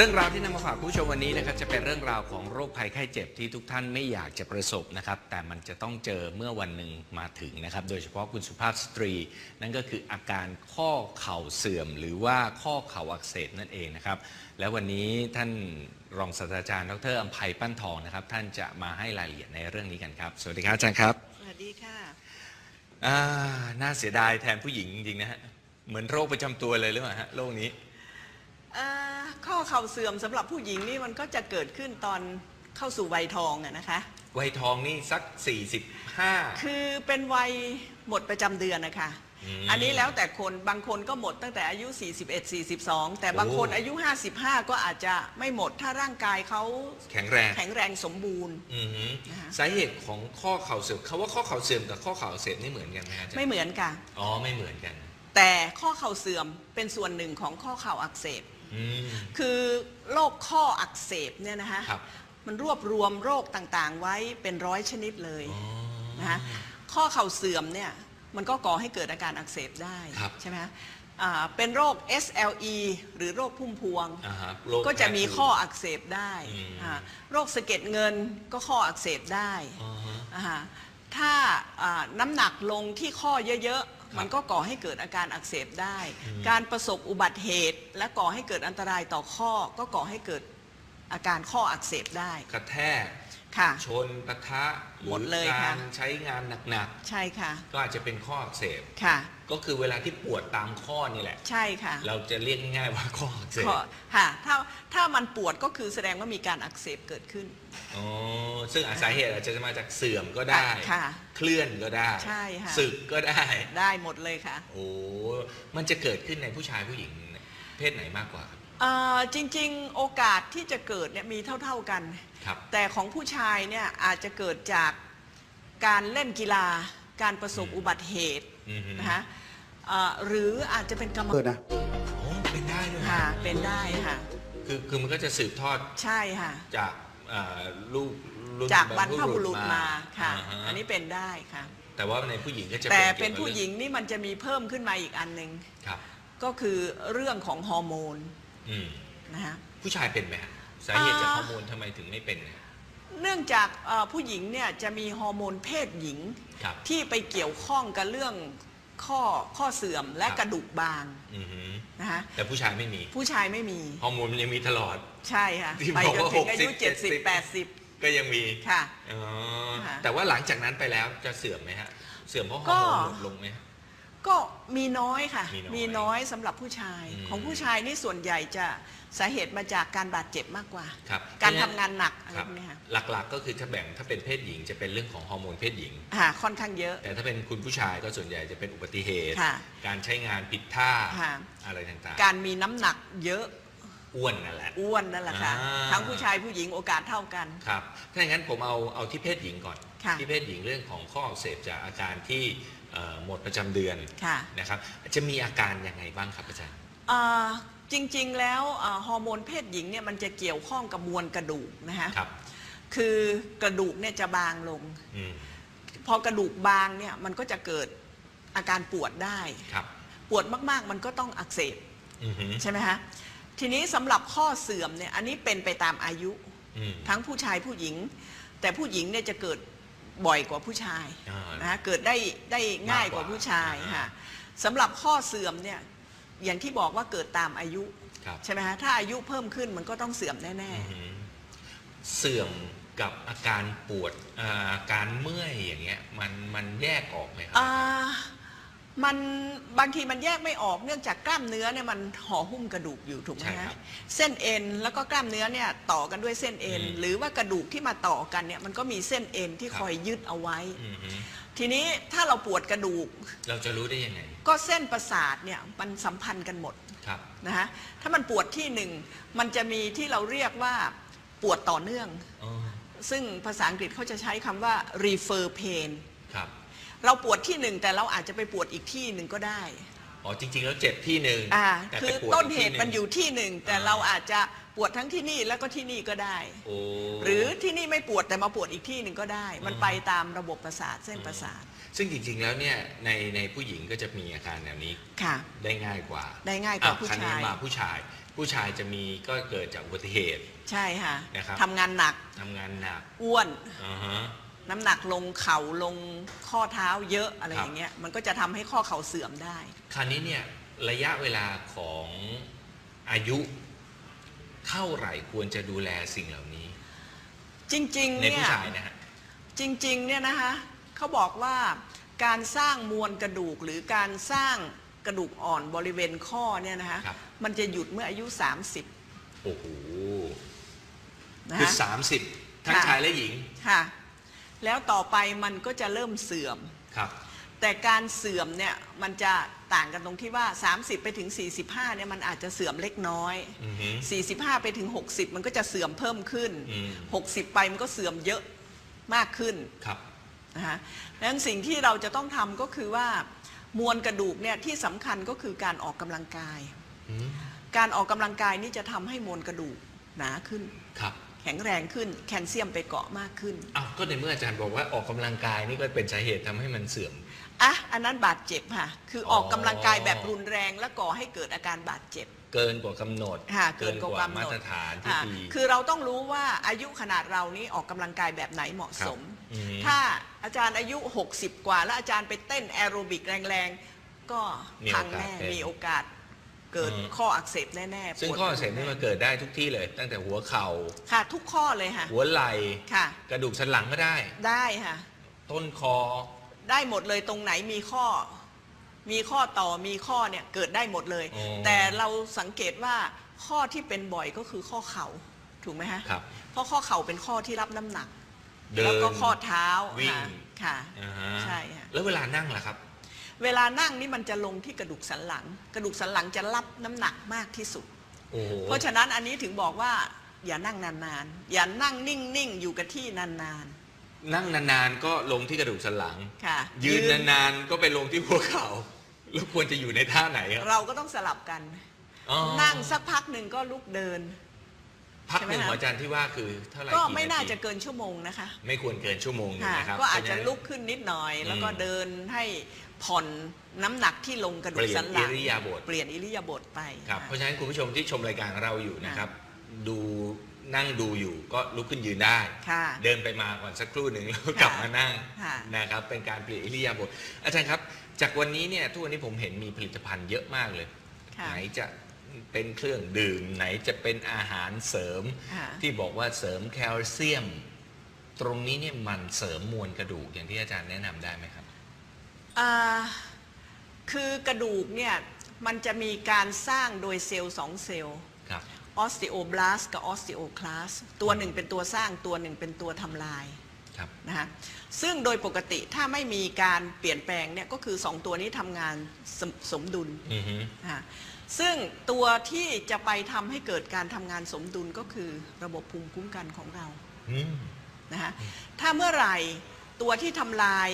เรื่องราวที่นำมาฝากผู้ชมวันนี้นะครับจะเป็นเรื่องราวของโรคภัยไข้เจ็บที่ทุกท่านไม่อยากจะประสบนะครับแต่มันจะต้องเจอเมื่อวันหนึ่งมาถึงนะครับ โดยเฉพาะคุณสุภาพสตรี นั่นก็คืออาการข้อเข่าเสื่อม หรือว่าข้อเข่าอักเสบนั่นเองนะครับและวันนี้ท่านรองศาสตราจารย์ดรอัมภัยปั้นทองนะครับ ท่านจะมาให้รายละเอียดในเรื่องนี้กันครับ สวัสดีครับอาจารย์ครับสวัสดีค่ะอ่าน่าเสียดายแทนผู้หญิงจริงๆนะฮะเหมือนโรคประจำตัวเลยหรือเปล่าฮะโรคนี้อ่า ข้อเข่าเสื่อมสำหรับผู้หญิงนี่มันก็จะเกิดขึ้นตอนเข้าสู่วัยทองอะนะคะ วัยทองนี่สัก 45 คือเป็นวัยหมดประจำเดือนนะคะ อืมอันนี้แล้วแต่คนบางคนก็หมดตั้งแต่อายุ 41 42 แต่บางคนโอ้ อายุ 55 ก็อาจจะไม่หมดถ้าร่างกายเขาแข็งแรง แข็งแรงสมบูรณ์ อือฮึนะคะ สาเหตุของข้อเข่าเสื่อมคาว่าข้อเข่าเสื่อมกับข้อเข่าอักเสบนี่เหมือนกันไหมอาจารย์ไม่เหมือนกัน อ๋อไม่เหมือนกัน แต่ข้อเข่าเสื่อมเป็นส่วนหนึ่งของข้อเข่าอักเสบอืม คือโรคข้ออักเสบเนี่ยนะคะครับ มันรวบรวมโรคต่างๆ ไว้เป็นร้อยชนิดเลยอ๋อ นะคะข้อเข่าเสื่อมเนี่ยมันก็ก่อให้เกิดอาการอักเสบได้ครับใช่ไหมคะอ่าเป็นโรค SLE หรือโรคพุ่มพวง อ่าฮะโรคก็จะมีแพ้ภูข้ออักเสบได้อืม อ่าโรคสะเก็ดเงินก็ข้ออักเสบได้อ่าฮะ อ่าถ้าอ่าน้ำหนักลงที่ข้อเยอะครับๆ มันก็ก่อให้เกิดอาการอักเสบได้อืมการประสบอุบัติเหตุ และก่อให้เกิดอันตรายต่อข้อ ก็ก่อให้เกิดอาการข้ออักเสบได้ กระแทก ค่ะ ชนปะทะหรืหมดเลยกาค่ะรใช้งานหนักใช่ค่ะ ๆ ก็อาจจะเป็นข้ออักเสบ ค่ะ ก็คือเวลาที่ปวดตามข้อนี่แหละ ใช่ค่ะเราจะเรียกง่ายๆว่าข้ออักเสบข้อค่ะ ถ้าถ้ามันปวดก็คือแสดงว่ามีการอักเสบเกิดขึ้น อ๋อ ซึ่งอาจสาเหตุอาจจะมาจากเสื่อมก็ได้ ค่ะเคลื่อนก็ได้ใช่ค่ะ สึกก็ได้ ได้หมดเลยค่ะ โอ้ มันจะเกิดขึ้นในผู้ชายผู้หญิง เพศไหนมากกว่าครับ เอ่อจริงๆ โอกาสที่จะเกิดเนี่ยมีเท่าๆกัน ครับ แต่ของผู้ชายเนี่ยอาจจะเกิดจากการเล่นกีฬา การประสบอืมอุบัติเหตุอือฮึนะคะเอ่อหรืออาจจะเป็นกรรมเกิดนะ โอ้เป็นได้ด้วยค่ะเป็นได้ค่ะคือคือมันก็จะสืบทอดใช่ค่ะ จากอ่าลูกรุ่นจากบรรพบุรุษมาค่ะาฮอันนี้เป็นได้ค่ะ แต่ว่าในผู้หญิงก็จะแต่กี่ยวกับเป็นผู้หญิงเรื่นี่มันจะมีเพิ่มขึ้นมาอีกอันหนึ่งอครับ ก็คือเรื่องของฮอร์โมนอืม นะคะผู้ชายเป็นไหมฮะสาเหตุจากอ่าฮอร์โมนทำไมถึงไม่เป็นเนี่ยเนื่องจากเอ่อผู้หญิงเนี่ยจะมีฮอร์โมนเพศหญิง ครับ ที่ไปเกี่ยวข้องกับเรื่องข้อข้อเสื่อมและครับ กระดูกบางอือฮึนะคะแต่ผู้ชายไม่มีผู้ชายไม่มีฮอร์โมนมันยังมีตลอด ใช่ค่ะที่ไปบอกจนว่าถึงอายุ 60 70 70 80 ก็ยังมีค่ะ อ๋อค่ะแต่ว่าหลังจากนั้นไปแล้วจะเสื่อมไหมฮะ เสื่อมเพราะฮอก็ร์โมนลดลงไหมฮะ ก็มีน้อยค่ะ มีน้อยมีน้อยสำหรับผู้ชาย อืม ของผู้ชายนี่ส่วนใหญ่จะสาเหตุมาจากการบาดเจ็บมากกว่า ครับการทำงานหนักอะไรครับพวกนี้ค่ะหลักๆ ก็คือถ้าแบ่งถ้าเป็นเพศหญิงจะเป็นเรื่องของฮอร์โมนเพศหญิงค่ะค่อนข้างเยอะ แต่ถ้าเป็นคุณผู้ชายก็ส่วนใหญ่จะเป็นอุบัติเหตุ ค่ะการใช้งานผิดท่าค่ะ อะไรต่างการมีน้ำหนักเยอะๆ อ้วนนั่นแหละ อ้วนนั่นแหละค่ะ อ่า ทั้งผู้ชายผู้หญิงโอกาสเท่ากัน ครับ ถ้าอย่างนั้นผมเอาเอาที่เพศหญิงก่อน ค่ะที่เพศหญิงเรื่องของข้ออักเสบจากอาการที่เอ่อ หมดประจำเดือนค่ะนะครับจะมีอาการยังไงบ้างครับอาจารย์อ่าจริงๆแล้วอ่าฮอร์โมนเพศหญิงเนี่ยมันจะเกี่ยวข้องกับมวลกระดูกนะฮะครับคือกระดูกเนี่ยจะบางลง อืมพอกระดูกบางเนี่ยมันก็จะเกิดอาการปวดได้ ครับปวดมากๆมันก็ต้องอักเสบอือฮึใช่ไหมฮะทีนี้สำหรับข้อเสื่อมเนี่ยอันนี้เป็นไปตามอายุ อืมทั้งผู้ชายผู้หญิง แต่ผู้หญิงเนี่ยจะเกิด บ่อยกว่าผู้ชายอ่าน นะฮะเกิดได้ได้ง่ายกว่าผู้ชายมากกว่าค่ะสำหรับข้อเสื่อมเนี่ยอย่างที่บอกว่าเกิดตามอายุครับใช่ไหมฮะถ้าอายุเพิ่มขึ้นมันก็ต้องเสื่อมแน่อือฮึเสื่อมกับอาการปวดอ่าอาการเมื่อยอย่างเงี้ยมันมันแยกออกไหมครัๆอ่า มันบางทีมันแยกไม่ออกเนื่องจากกล้ามเนื้อเนี่ยมันห่อหุ้มกระดูกอยู่ถูกไหมใช่ครัฮะบเส้นเอ็นแล้วก็กล้ามเนื้อเนี่ยต่อกันด้วยเส้นเอ็น อืมหรือว่ากระดูกที่มาต่อกันเนี่ยมันก็มีเส้นเอ็นที่ครับ คอยยึดเอาไว้ อือฮึทีนี้ถ้าเราปวดกระดูก เราจะรู้ได้ยังไงก็เส้นประสาทเนี่ยมันสัมพันธ์กันหมดครับ นะฮะถ้ามันปวดที่หนึ่งมันจะมีที่เราเรียกว่าปวดต่อเนื่อง อ๋อซึ่งภาษาอังกฤษเขาจะใช้คำว่า refer pain ครับ เราปวดที่หนึ่งแต่เราอาจจะไปปวดอีกที่หนึ่งก็ได้อ๋อจริงๆแล้วเจ็บที่หนึ่งอ่าแต่คืไปอปวดต้นกเหที่ตุงมันอยู่ที่หนึ่งแต่อ่าเราอาจจะปวดทั้งที่นี่แล้วก็ที่นี่ก็ได้ โอ้หรือที่นี่ไม่ปวดแต่มาปวดอีกที่หนึ่งก็ได้ มันอืมไปตามระบบประสาทเส้นประสาทซึ่งจริงๆแล้วเนี่ยในในผู้หญิงก็จะมีอาการแบบนี้ค่ะ ได้ง่ายกว่าได้ง่ายกว่าอะผู้ครวนี้ชาย มาผู้ชาย ผู้ชายจะมีก็เกิดจากอุบัติเหตุ ใช่ค่ะนะครับ ทำงานหนักทำงานหนักอ้วน อ่าฮะน้ำหนักลงเข่าลงข้อเท้าเยอะอะไรครับอย่างเงี้ยมันก็จะทำให้ข้อเข่าเสื่อมได้ คราวนี้เนี่ยระยะเวลาของอายุเท่าไหร่ควรจะดูแลสิ่งเหล่านี้ จริงๆในเนี่ยผู้ชายนะฮะจริงๆเนี่ยนะคะเขาบอกว่าการสร้างมวลกระดูกหรือการสร้างกระดูกอ่อนบริเวณข้อเนี่ยนะคะครับมันจะหยุดเมื่ออายุ 30โอ้โหนะคือคะ สามสิบทั้งค่ะ ชายและหญิง ค่ะ แล้วต่อไปมันก็จะเริ่มเสื่อม ครับ แต่การเสื่อมเนี่ยมันจะต่างกันตรงที่ว่า 30 ไปถึง 45เนี่ยมันอาจจะเสื่อมเล็กน้อย อือฮึ 45 ไปถึง 60 มันก็จะเสื่อมเพิ่มขึ้น อืม 60 ไปมันก็เสื่อมเยอะมากขึ้น ครับ นะคะดังนั้นสิ่งที่เราจะต้องทำก็คือว่ามวลกระดูกเนี่ยที่สำคัญก็คือการออกกำลังกาย อืมการออกกำลังกายนี่จะทำให้มวลกระดูกหนาขึ้น ครับแข็งแรงขึ้นแคลเซียมไปเกาะมากขึ้นอ้าวก็ในเมื่ออาจารย์บอกว่าออกกำลังกายนี่ก็เป็นสาเหตุทำให้มันเสื่อมอะอันนั้นบาดเจ็บค่ะ คือออกอ๋อกำลังกายแบบรุนแรงและก่อให้เกิดอาการบาดเจ็บ เกินกว่ากำหนดค่ะเกินกว่ากำหนดมาตรฐานที่อะดีคือเราต้องรู้ว่าอายุขนาดเรานี้ออกกำลังกายแบบไหนเหมาะสมครับอืมถ้าอาจารย์อายุ 60 กว่า แล้วอาจารย์ไปเต้นแอโรบิกแรงๆก็มีพัโองกาสแน่เป็นมีโอกาส เกิดอืมข้ออักเสบแน่ๆซึ่งปวดข้ออักเสบนี่มันเกิดได้ทุกที่เลย ตั้งแต่หัวเข่าค่ะ ทุกข้อเลยค่ะ หัวไหล่ค่ะ กระดูกสันหลังก็ได้ ได้ค่ะ ต้นคอ ได้หมดเลยตรงไหนมีข้อ มีข้อต่อมีข้อเนี่ยเกิดได้หมดเลยอ๋อแต่เราสังเกตว่าข้อที่เป็นบ่อยก็คือข้อเข่าถูกไหมฮะครับเพราะข้อเข่าเป็นข้อที่รับน้ำหนักเดินแล้วก็ข้อเท้าวิ่งค่ะค่ะอ่าฮะใช่ค่ะแล้วเวลานั่งล่ะครับ เวลานั่งนี่มันจะลงที่กระดูกสันหลัง กระดูกสันหลังจะรับน้ำหนักมากที่สุด โอ้โหเพราะฉะนั้นอันนี้ถึงบอกว่าอย่านั่งนานๆ อย่านั่งนิ่งๆ อยู่กับที่นานนั่งนานๆก็ลงที่กระดูกสันหลัง ๆ ค่ะยืนนานๆก็ไปลงที่หัวเข่าแล้วควรจะอยู่ในท่าไหนครับเราก็ต้องสลับกัน อ๋อนั่งสักพักหนึ่งก็ลุกเดิน พักหนึ่งใช่ไหมคะของอาจารย์ที่ว่าคือเท่าไหร่ก็กี่ไม่น่าทีจะเกินชั่วโมงนะคะ ไม่ควรเกินชั่วโมงหนึงค่ะนะครับ ก็อาจจะเพรฉนั้นลุกขึ้นนิดหน่อย แล้วก็อืมเดินให้ผ่อนน้ำหนักที่ลงกระดูกสันหลังเปลี่ยนอิริยาบถเปลี่ยนอิริยาบถไปครับค่ะเพราะฉะนั้นคุณผู้ชมที่ชมรายการของเราอยู่นะครับ ดูนั่งดูอยู่ก็ลุกขึ้นยืนได้ค่ะเดินไปมาก่อนสักครู่หนึ่งแล้วกลับมานั่งค่ะนะครับเป็นการเปลี่ยนอิริยาบถอาจารย์ครับ จากวันนี้เนี่ยทุกวันนี้ผมเห็นมีผลิตภัณฑ์เยอะมากเลยค่ะไหนจะ เป็นเครื่องดื่มไหนจะเป็นอาหารเสริม ค่ะที่บอกว่าเสริมแคลเซียม ตรงนี้เนี่ยมันเสริมมวลกระดูกอย่างที่อาจารย์แนะนำได้ไหมครับ อ่าคือกระดูกเนี่ย มันจะมีการสร้างโดยเซลล์สองเซลล์ ครับ ออสติโอบลาสกับออสติโอคลาส ตัวหนึ่งเป็นตัวสร้างตัวหนึ่งเป็นตัวทำลายครับ นะคะซึ่งโดยปกติถ้าไม่มีการเปลี่ยนแปลงเนี่ยก็คือสองตัวนี้ทำงานสมสมดุลอือฮึนะคะซึ่งตัวที่จะไปทำให้เกิดการทำงานสมดุลก็คือระบบภูมิคุ้มกันของเราอืมนะคะถ้าเมื่อไหร่ตัวที่ทำลาย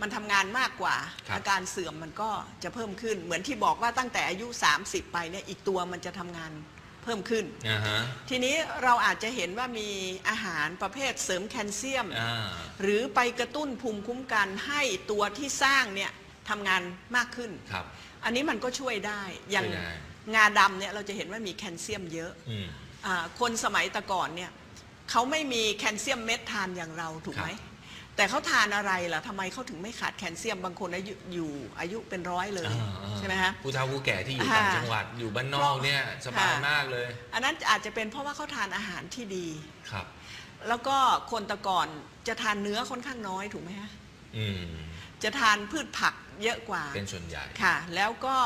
มันทำงานมากกว่าครับอาการเสื่อมมันก็จะเพิ่มขึ้น เหมือนที่บอกว่าตั้งแต่อายุ 30 ไปเนี่ยอีกตัวมันจะทำงาน เพิ่มขึ้น อ่าฮะทีนี้เราอาจจะเห็นว่ามีอาหารประเภทเสริมแคลเซียม อ่า หรือไปกระตุ้นภูมิคุ้มกันให้ตัวที่สร้างเนี่ยทำงานมากขึ้น ครับ อันนี้มันก็ช่วยได้ อย่างช่วยได้ งาดำเนี่ยเราจะเห็นว่ามีแคลเซียมเยอะอืมอาคนสมัยแตะก่อนเนี่ยเขาไม่มีแคลเซียมเม็ดทานอย่างเราถูกไหมครับ แต่เขาทานอะไรล่ะทำไมเขาถึงไม่ขาดแคลเซียมบางคนอายุอยู่อายุเป็นร้อยเลย อ่าอ่าใช่ไหมฮะ ผู้เฒ่าผู้แก่ที่อยู่ค่ะต่างจังหวัดอยู่บ้านนอกเนี่ยสบายค่ะ มากเลยอันนั้นอาจจะเป็นเพราะว่าเขาทานอาหารที่ดี ครับ แล้วก็คนแตะก่อนจะทานเนื้อค่อนข้างน้อยถูกไหมฮะอืมจะทานพืชผักเยอะกว่า เป็นส่วนใหญ่ ค่ะ แล้วก็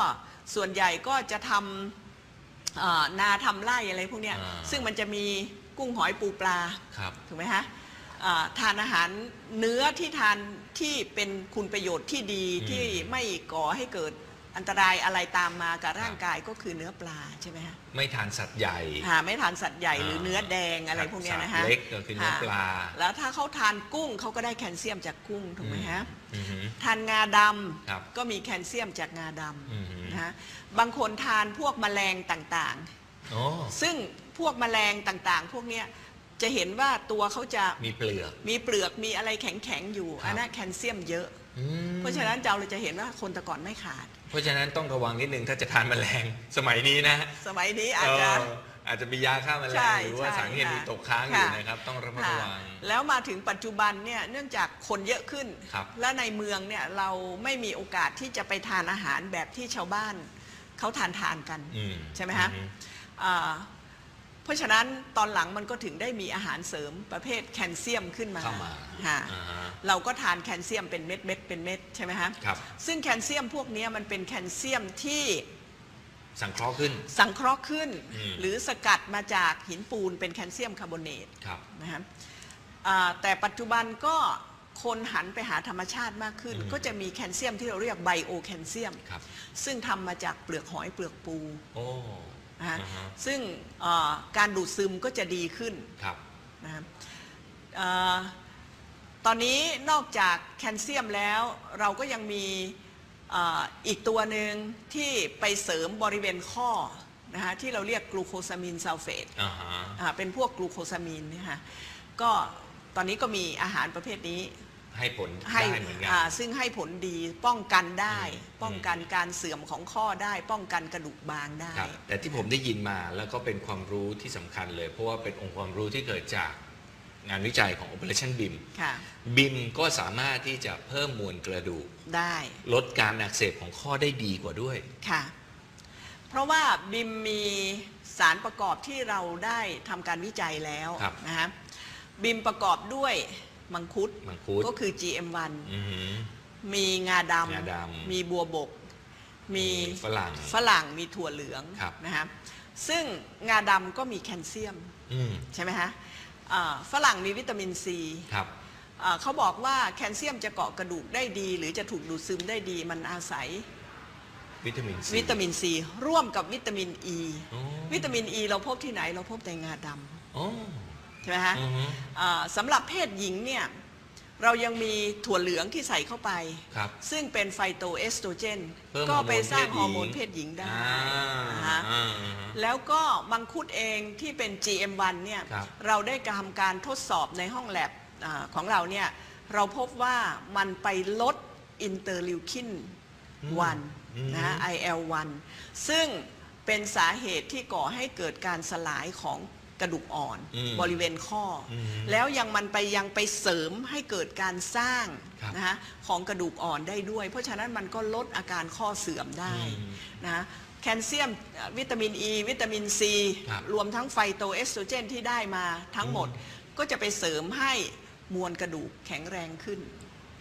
ส่วนใหญ่ก็จะทำเอ่อนาทำไร่อะไรพวกเนี้ยอ่า ซึ่งมันจะมีกุ้งหอยปูปลา ครับ ถูกไหมฮะอ่า ทานอาหารเนื้อที่ทานที่เป็นคุณประโยชน์ที่ดีอืม ที่ไม่ก่อให้เกิดอันตรายอะไรตามมากับร่างกายก็คือเนื้อปลาใช่ไหมฮะไม่ทานสัตว์ใหญ่ หาไม่ทานสัตว์ใหญ่หรือเนื้อแดงอะไรครับพวกเนี้ยนะสัฮะตว์เล็กก็คือเนื้อปลาแล้วถ้าเขาทานกุ้งเขาก็ได้แคลเซียมจากกุ้งถูกไหมฮะอืมอืม ทานงาดครับำก็มีแคลเซียมจากงาดอืมำนะฮะบางคนทานพวกแมลงต่างโอ้ๆซึ่งพวกแมลงต่างๆ พวกเนี้ย จะเห็นว่าตัวเขาจะมีเปลือก มีเปลือกมีอะไรแข็งๆอยู่ครับอันนั้นแคลเซียมเยอะอืมเพราะฉะนั้นเราจะเห็นว่าคนแต่ก่อนไม่ขาด เพราะฉะนั้นต้องระวังนิดนึงถ้าจะทานแมลงสมัยนี้นะ สมัยนี้อาจจะเอออาจจะมียาฆ่าแมลใช่งหรือว่าใช่สารเคมีค่ะตกค้างอยู่ค่ะนะครับ ต้องระมัดค่ะระวังแล้วมาถึงปัจจุบันเนี่ยเนื่องจากคนเยอะขึ้นครับและในเมืองเนี่ยเราไม่มีโอกาสที่จะไปทานอาหารแบบที่ชาวบ้านเขาทานทานกันอืมใช่ไหมฮะอือ่า เพราะฉะนั้นตอนหลังมันก็ถึงได้มีอาหารเสริมประเภทแคลเซียมขึ้นมาเข้ามาค่ะอ่าฮะ เราก็ทานแคลเซียมเป็นเม็ดเม็ดๆเป็นเม็ดใช่ไหมฮะครับ ซึ่งแคลเซียมพวกเนี้ยมันเป็นแคลเซียมที่สังเคราะห์ขึ้น สังเคราะห์ขึ้น อืม หรือสกัดมาจากหินปูนเป็นแคลเซียมคาร์บอเนต ครับ นะครับอ่าแต่ปัจจุบันก็คนหันไปหาธรรมชาติมากขึ้น อืม ก็จะมีแคลเซียมที่เราเรียกไบโอแคลเซียม ครับ ซึ่งทำมาจากเปลือกหอยเปลือกปู โอ้ นะฮะอ่าฮะ ซึ่งอ่าการดูดซึมก็จะดีขึ้นครับ นะครับอ่าตอนนี้นอกจากแคลเซียมแล้ว เราก็ยังมีอาอีกตัวหนึ่งที่ไปเสริมบริเวณข้อนะฮะที่เราเรียกกลูโคซามินซัลเฟต อ่าฮะ อ่าเป็นพวกกลูโคซามีนเนี่ยฮะก็ตอนนี้ก็มีอาหารประเภทนี้ ให้ผลให้ได้เหมือนกัน อ่าซึ่งให้ผลดีป้องกันได้ อืม ป้องกันการเสื่อมของข้อได้ ป้องกันกระดูกบางได้ ครับแต่ที่ผมได้ยินมาแล้วก็เป็นความรู้ที่สำคัญเลย เพราะว่าเป็นองค์ความรู้ที่เกิดจากงานวิจัยของ Operation BIM ค่ะบิมก็สามารถที่จะเพิ่มมวลกระดูก ได้ลดการอักเสบของข้อได้ดีกว่าด้วย ค่ะ เพราะว่าบิมมีสารประกอบที่เราได้ทำการวิจัยแล้วครับ นะฮะบิมประกอบด้วย มังคุดมังคุดก็คือ GM1 อือหือ มีงาดงาดำำมีบัวบก มีฝรั่ง ฝรั่งมีถั่วเหลืองครับ นะฮะซึ่งงาดำก็มีแคลเซียม อืมใช่ไหมฮะอ่าฝรั่งมีวิตามินซีครับ อ่าเขาบอกว่าแคลเซียมจะเกาะกระดูกได้ดี หรือจะถูกดูดซึมได้ดี มันอาศัยวิตามินซี วิตามินซีร่วมกับวิตามินอ e. ีอ๋อ วิตามินอ e ีเราพบที่ไหนเราพบในงาดอ๋อำ ใช่ไหมฮะอือฮึอ่าสำหรับเพศหญิงเนี่ยเรายังมีถั่วเหลืองที่ใส่เข้าไป ครับ ซึ่งเป็นไฟโตเอสโตรเจน เพิ่มก็ไปสร้างฮฮออร์ร์โมโมนนเพศหญิงได้อ่านะฮะ อ่า แล้วก็มังคุดเองที่เป็น GM1 เนี่ยครับเราได้ทำการทดสอบในห้องแลบอาของเราเนี่ยเราพบว่ามันไปลดอินเตอร์ลิวคินอืม1นะฮะ IL1 ซึ่งเป็นสาเหตุที่ก่อให้เกิดการสลายของ กระดูกอ่อนอืมบริเวณข้ออมแล้วยังมันไปยังไปเสริมให้เกิดการสร้างครับนะฮะของกระดูกอ่อนได้ด้วย เพราะฉะนั้นมันก็ลดอาการข้อเสื่อมได้อืมนะฮะแคลเซียมเอ่อวิตามินอ e, ีวิตามินซีครับรวมทั้งไฟโตเอสโตรเจนที่ได้มาทั้งหมดก็จะไปเสริมให้มวลกระดูกแข็งแรงขึ้น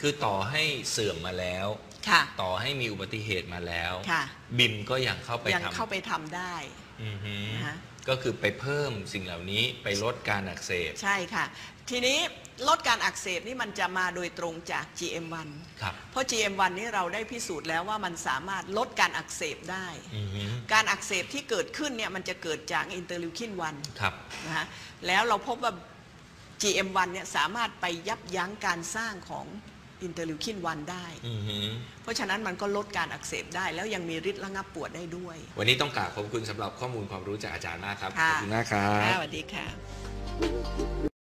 คือต่อให้เสื่อมมาแล้วค่ะต่อให้มีอุบัติเหตุมาแล้วค่ะบิมก็ยังเข้าไปยังทำเข้าไปทำได้อือหือนะฮะ ก็คือไปเพิ่มสิ่งเหล่านี้ไปลดการอักเสบ ใช่ค่ะ ทีนี้ลดการอักเสบนี่มันจะมาโดยตรงจาก GM1 ครับ เพราะ GM1 นี่เราได้พิสูจน์แล้วว่ามันสามารถลดการอักเสบได้ อือหือการอักเสบที่เกิดขึ้นเนี่ยมันจะเกิดจากอินเตอร์ลิวคิน1ครับนะฮะแล้วเราพบว่า GM1 เนี่ยสามารถไปยับยั้งการสร้างของ อินเตอร์ลิวคิน1ได้อือหือเพราะฉะนั้นมันก็ลดการอักเสบได้ แล้วยังมีฤทธิ์ระงับปวดได้ด้วย วันนี้ต้องกราบขอบคุณสำหรับข้อมูลความรู้จากอาจารย์มากครับค่ะขอบคุณมากครับค่ะสวัสดีค่ะ